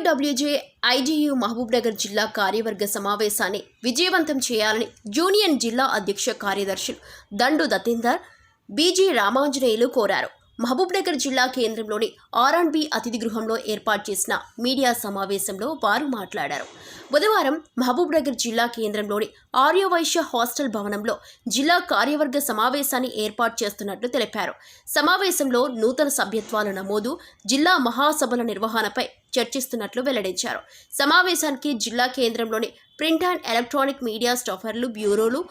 TUWJ IGU Mahabubnagar జిల్లా కార్యవర్గ సమావేశాన్ని విజయవంతం చేయాలని యూనియన్ జిల్లా అధ్యక్ష కార్యదర్శులు దండు దతీందర్ బీజీ రామాంజనేయులు కోరారు. మహబూబ్నగర్ జిల్లా కేంద్రంలోని ఆర్ అండ్ బి అతిథి గృహంలో ఏర్పాటు చేసిన మీడియా సమావేశంలో వారు మాట్లాడారు. బుధవారం మహబూబ్నగర్ జిల్లా కేంద్రంలోని ఆర్యవైశ్య హాస్టల్ భవనంలో జిల్లా కార్యవర్గ సమావేశాన్ని ఏర్పాటు చేస్తున్నట్లు తెలిపారు. సమావేశంలో నూతన సభ్యత్వాల నమోదు జిల్లా మహాసభల నిర్వహణపై చర్చిస్తున్నట్లు వెల్లడించారు. సమావేశానికి జిల్లా కేంద్రంలోని ప్రింట్ అండ్ ఎలక్ట్రానిక్ మీడియా స్టాఫర్లు బ్యూరోలు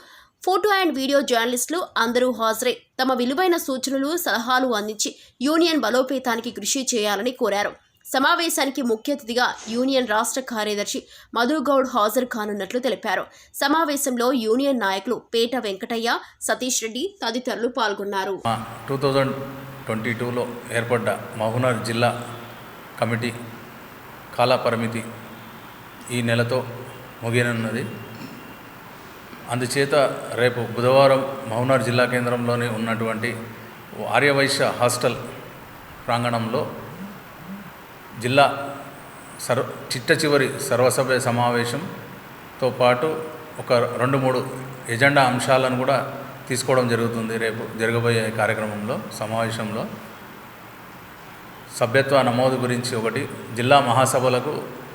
ఫోటో అండ్ వీడియో జర్నలిస్టులు అందరూ హాజరై. తమ విలువైన సూచనలు సలహాలు అందించి యూనియన్ బలోపేతానికి కృషి చేయాలని కోరారు. సమావేశానికి ముఖ్య అతిథిగా యూనియన్ రాష్ట్ర కార్యదర్శి మధుగౌడ్ హాజరు కానున్నట్లు తెలిపారు. సమావేశంలో యూనియన్ నాయకులు పేట వెంకటయ్య సతీష్ రెడ్డి తదితరులు పాల్గొన్నారు. టూ థౌజండ్ ట్వంటీ టూలో ఏర్పడ్డ మహబూబ్నగర్ జిల్లా కమిటీ కాలపరిమితి ఈ నెలతో ముగియనున్నది. అందుచేత రేపు బుధవారం మహబూబ్నగర్ జిల్లా కేంద్రంలోని ఉన్నటువంటి ఆర్యవైశ్య హాస్టల్ ప్రాంగణంలో జిల్లా సర్వ చిట్ట చివరి సర్వసభ్య సమావేశంతో పాటు ఒక రెండు మూడు ఎజెండా అంశాలను కూడా తీసుకోవడం జరుగుతుంది రేపు జరగబోయే కార్యక్రమంలో సమావేశంలో. సభ్యత్వ నమోదు గురించి ఒకటి జిల్లా మహాసభలకు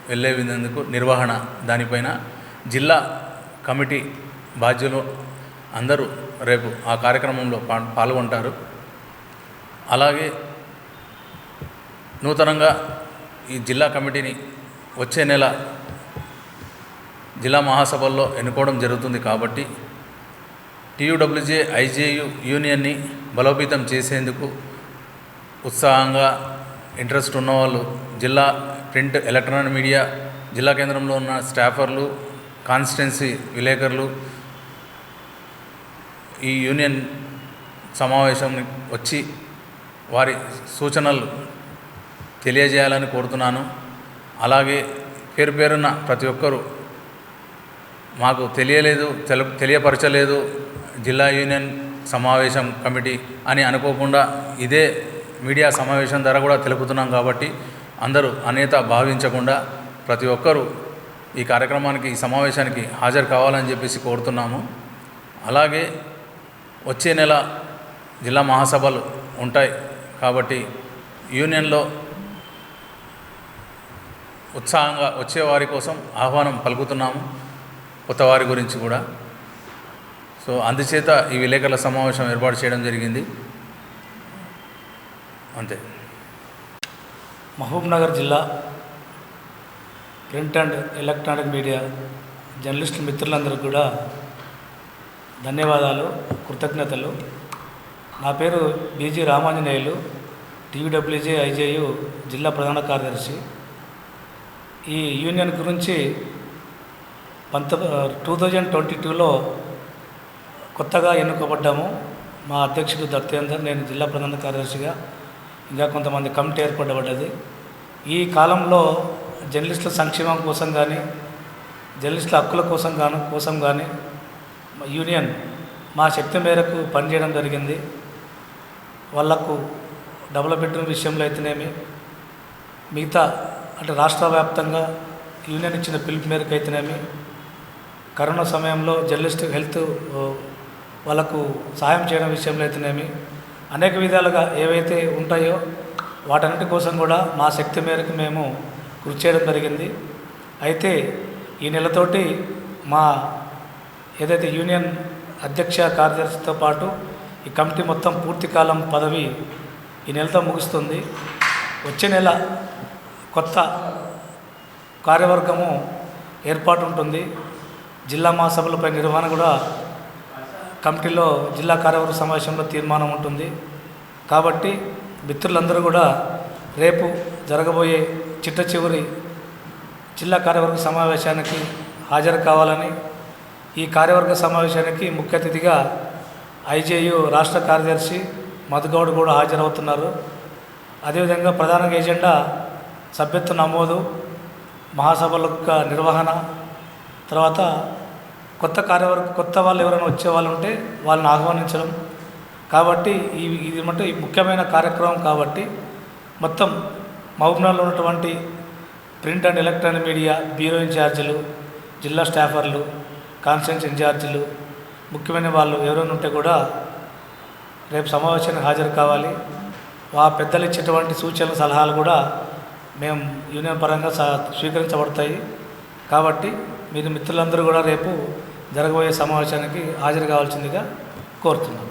వెళ్ళే విధందుకు నిర్వహణ దానిపైన జిల్లా కమిటీ బాధ్యులు అందరూ రేపు ఆ కార్యక్రమంలో పా పాల్గొంటారు. అలాగే నూతనంగా ఈ జిల్లా కమిటీని వచ్చే నెల జిల్లా మహాసభల్లో ఎన్నుకోవడం జరుగుతుంది కాబట్టి టీయూడబ్ల్యూజే ఐజేయు యూనియన్ని బలోపేతం చేసేందుకు ఉత్సాహంగా ఇంట్రెస్ట్ ఉన్నవాళ్ళు జిల్లా ప్రింట్ ఎలక్ట్రానిక్ మీడియా జిల్లా కేంద్రంలో ఉన్న స్టాఫర్లు కాన్స్టిట్యున్సీ విలేకరులు ఈ యూనియన్ సమావేశం వచ్చి వారి సూచనలు తెలియజేయాలని కోరుతున్నాను. అలాగే పేరు పేరున ప్రతి ఒక్కరూ మాకు తెలియలేదు తెల తెలియపరచలేదు జిల్లా యూనియన్ సమావేశం కమిటీ అని అనుకోకుండా ఇదే మీడియా సమావేశం ద్వారా కూడా తెలుపుతున్నాం కాబట్టి అందరూ అనేత భావించకుండా ప్రతి ఒక్కరూ ఈ కార్యక్రమానికి ఈ సమావేశానికి హాజరు కావాలని చెప్పేసి కోరుతున్నాము. అలాగే వచ్చే నెల జిల్లా మహాసభలు ఉంటాయి కాబట్టి యూనియన్లో ఉత్సాహంగా వచ్చే వారి కోసం ఆహ్వానం పలుకుతున్నాము కొత్త వారి గురించి కూడా. సో అందుచేత ఈ విలేకరుల సమావేశం ఏర్పాటు చేయడం జరిగింది. అంతే. మహబూబ్నగర్ జిల్లా print and electronic media journalist మిత్రులందరికీ కూడా ధన్యవాదాలు. కృతజ్ఞతలు. నా పేరు బీజీ రామాంజనేయులు టీవీడబ్ల్యూజే ఐజేయు జిల్లా ప్రధాన కార్యదర్శి. ఈ యూనియన్ గురించి పంత టూ థౌజండ్ ట్వంటీ టూలో కొత్తగా ఎన్నుకోబడ్డాము. మా అధ్యక్షుడు దత్తేందర్ నేను జిల్లా ప్రధాన కార్యదర్శిగా ఇంకా కొంతమంది కమిటీ ఏర్పడబడ్డది. ఈ కాలంలో జర్నలిస్టుల సంక్షేమం కోసం కానీ జర్నలిస్టుల హక్కుల కోసం గాను కోసం కానీ యూనియన్ మా శక్తి మేరకు పనిచేయడం జరిగింది. వాళ్ళకు డబుల్ బెడ్రూమ్ విషయంలో అయితేనేమి మిగతా అంటే రాష్ట్ర వ్యాప్తంగా యూనియన్ ఇచ్చిన పిలుపు మేరకు అయితేనేమి కరోనా సమయంలో జర్నలిస్ట్ హెల్త్ వాళ్ళకు సహాయం చేయడం విషయంలో అయితేనేమి అనేక విధాలుగా ఏవైతే ఉంటాయో వాటన్నిటి కోసం కూడా మా శక్తి మేరకు మేము కృషి చేయడం జరిగింది. అయితే ఈ నెలతోటి మా ఏదైతే యూనియన్ అధ్యక్ష కార్యదర్శితో పాటు ఈ కమిటీ మొత్తం పూర్తికాలం పదవి ఈ నెలతో ముగుస్తుంది. వచ్చే నెల కొత్త కార్యవర్గము ఏర్పాటు ఉంటుంది. జిల్లా మహాసభలపై నిర్వహణ కూడా కమిటీలో జిల్లా కార్యవర్గ సమావేశంలో తీర్మానం ఉంటుంది. కాబట్టి మిత్రులందరూ కూడా రేపు జరగబోయే చిట్ట చివరి జిల్లా కార్యవర్గ సమావేశానికి హాజరు కావాలని ఈ కార్యవర్గ సమావేశానికి ముఖ్య అతిథిగా ఐజేయు రాష్ట్ర కార్యదర్శి మధుగౌడ్ కూడా హాజరవుతున్నారు. అదేవిధంగా ప్రధాన ఎజెండా సభ్యత్వ నమోదు మహాసభల యొక్క నిర్వహణ తర్వాత కొత్త కార్యవర్గ కొత్త వాళ్ళు ఎవరైనా వచ్చే వాళ్ళు ఉంటే వాళ్ళని ఆహ్వానించడం. కాబట్టి ఈ ఇది అంటే ముఖ్యమైన కార్యక్రమం కాబట్టి మొత్తం మహబూబ్నగర్లో ఉన్నటువంటి print and electronic media bureau ఇన్ఛార్జీలు జిల్లా స్టాఫర్లు కాన్ఫరెన్స్ ఇన్ఛార్జీలు ముఖ్యమైన వాళ్ళు ఎవరైనా ఉంటే కూడా రేపు సమావేశానికి హాజరు కావాలి. ఆ పెద్దలు ఇచ్చేటువంటి సూచనలు సలహాలు కూడా మేము యూనియన్ పరంగా స- స్వీకరించబడతాయి. కాబట్టి మీరు మిత్రులందరూ కూడా రేపు జరగబోయే సమావేశానికి హాజరు కావాల్సిందిగా కోరుతున్నాం.